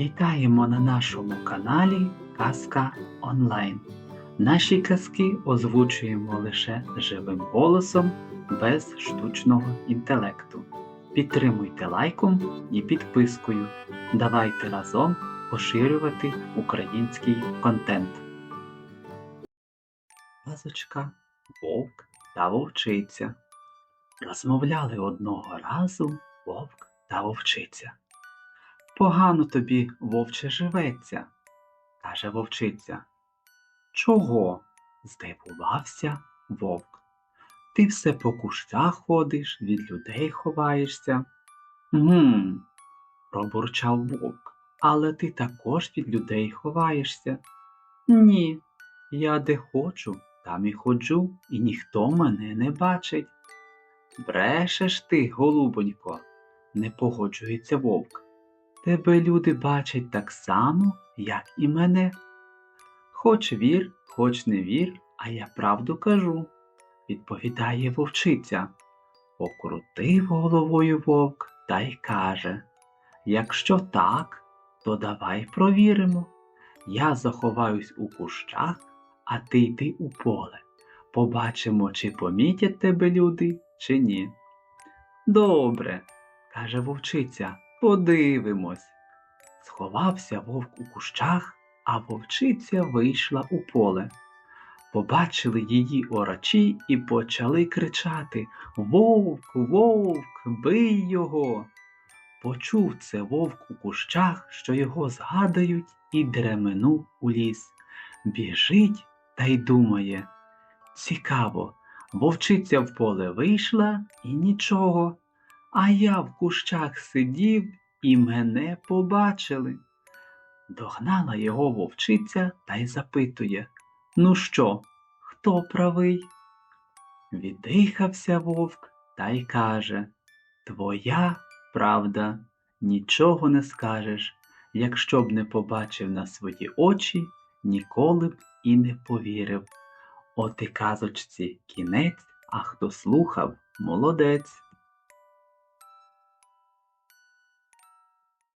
Вітаємо на нашому каналі Казка Онлайн. Наші казки озвучуємо лише живим голосом без штучного інтелекту. Підтримуйте лайком і підпискою. Давайте разом поширювати український контент. Казочка Вовк та вовчиця. Розмовляли одного разу вовк та вовчиця. Погано тобі, вовче, живеться, каже вовчиця. Чого? здивувався вовк. Ти все по кущах ходиш, від людей ховаєшся. Гм, пробурчав вовк. Але ти також від людей ховаєшся. Ні, я де хочу, там і ходжу, і ніхто мене не бачить. Брешеш ти, голубонько, не погоджується вовк. Тебе люди бачать так само, як і мене. Хоч вір, хоч не вір, а я правду кажу, відповідає вовчиця. Покрутив головою вовк та й каже Якщо так, то давай провіримо. Я заховаюсь у кущах, а ти йди у поле. Побачимо, чи помітять тебе люди, чи ні. Добре, каже вовчиця, подивимось. Сховався вовк у кущах, а вовчиця вийшла у поле. Побачили її орачі і почали кричати Вовк, вовк, бий його. Почув це вовк у кущах, що його згадають, і дременув у ліс. Біжить та й думає. Цікаво, вовчиця в поле вийшла і нічого, а я в кущах сидів і мене побачили. Догнала його вовчиця та й запитує Ну що, хто правий? Віддихався вовк та й каже Твоя правда, нічого не скажеш. Якщо б не побачив на свої очі, ніколи б і не повірив. От і казочці кінець, а хто слухав, молодець.